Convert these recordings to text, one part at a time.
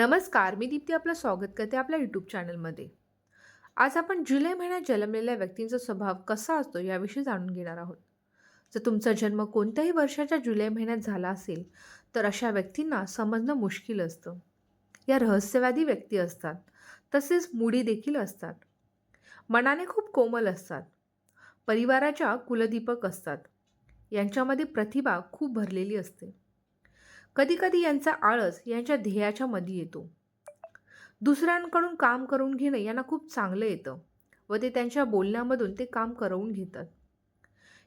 नमस्कार मी दीप्ती आपलं स्वागत करते आपल्या यूट्यूब चॅनलमध्ये आज आपण जुलै महिन्यात जन्मलेल्या व्यक्तींचा स्वभाव कसा असतो याविषयी जाणून घेणार आहोत. जर तुमचा जन्म कोणत्याही वर्षाच्या जुलै महिन्यात झाला असेल तर अशा व्यक्तींना समजणं मुश्किल असतं. या रहस्यवादी व्यक्ती असतात तसेच मुडी देखील असतात. मनाने खूप कोमल असतात. परिवाराच्या कुलदीपक असतात. यांच्यामध्ये प्रतिभा खूप भरलेली असते. कधीकधी यांचा आळस यांच्या ध्येयाच्या मध्ये येतो. दुसऱ्यांकडून काम करून घेणं यांना खूप चांगलं येतं व ते त्यांच्या बोलण्यामधून ते काम करवून घेतात.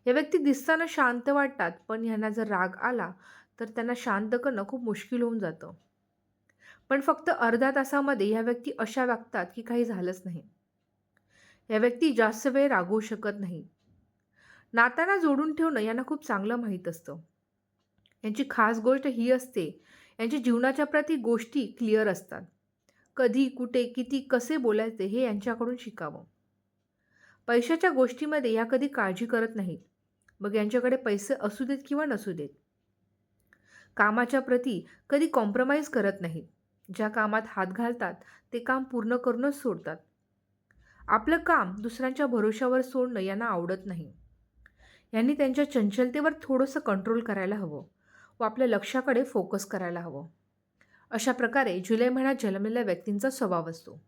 या व्यक्ती दिसताना शांत वाटतात पण यांना जर राग आला तर त्यांना शांत करणं खूप मुश्किल होऊन जातं. पण फक्त अर्धा तासामध्ये ह्या व्यक्ती अशा वागतात की काही झालंच नाही. या व्यक्ती जास्त वेळ रागवू शकत नाही. नात्यांना जोडून ठेवणं यांना खूप चांगलं माहीत असतं. यांची खास गोष्ट ही असते यांच्या जीवनाच्या प्रती गोष्टी क्लिअर असतात. कधी कुठे किती कसे बोलायचे हे यांच्याकडून शिकावं. पैशाच्या गोष्टीमध्ये या कधी काळजी करत नाहीत. मग यांच्याकडे पैसे असू देत किंवा नसू देत. कामाच्या प्रती कधी कॉम्प्रमाइज करत नाहीत. ज्या कामात हात घालतात ते काम पूर्ण करूनच सोडतात. आपलं काम दुसऱ्यांच्या भरोशावर सोडणं यांना आवडत नाही. यांनी त्यांच्या चंचलतेवर थोडंसं कंट्रोल करायला हवं. व आपल्या लक्षाकडे फोकस करायला हवं. अशा प्रकारे जुलै महिन्यात जन्मलेल्या व्यक्तींचा स्वभाव असतो.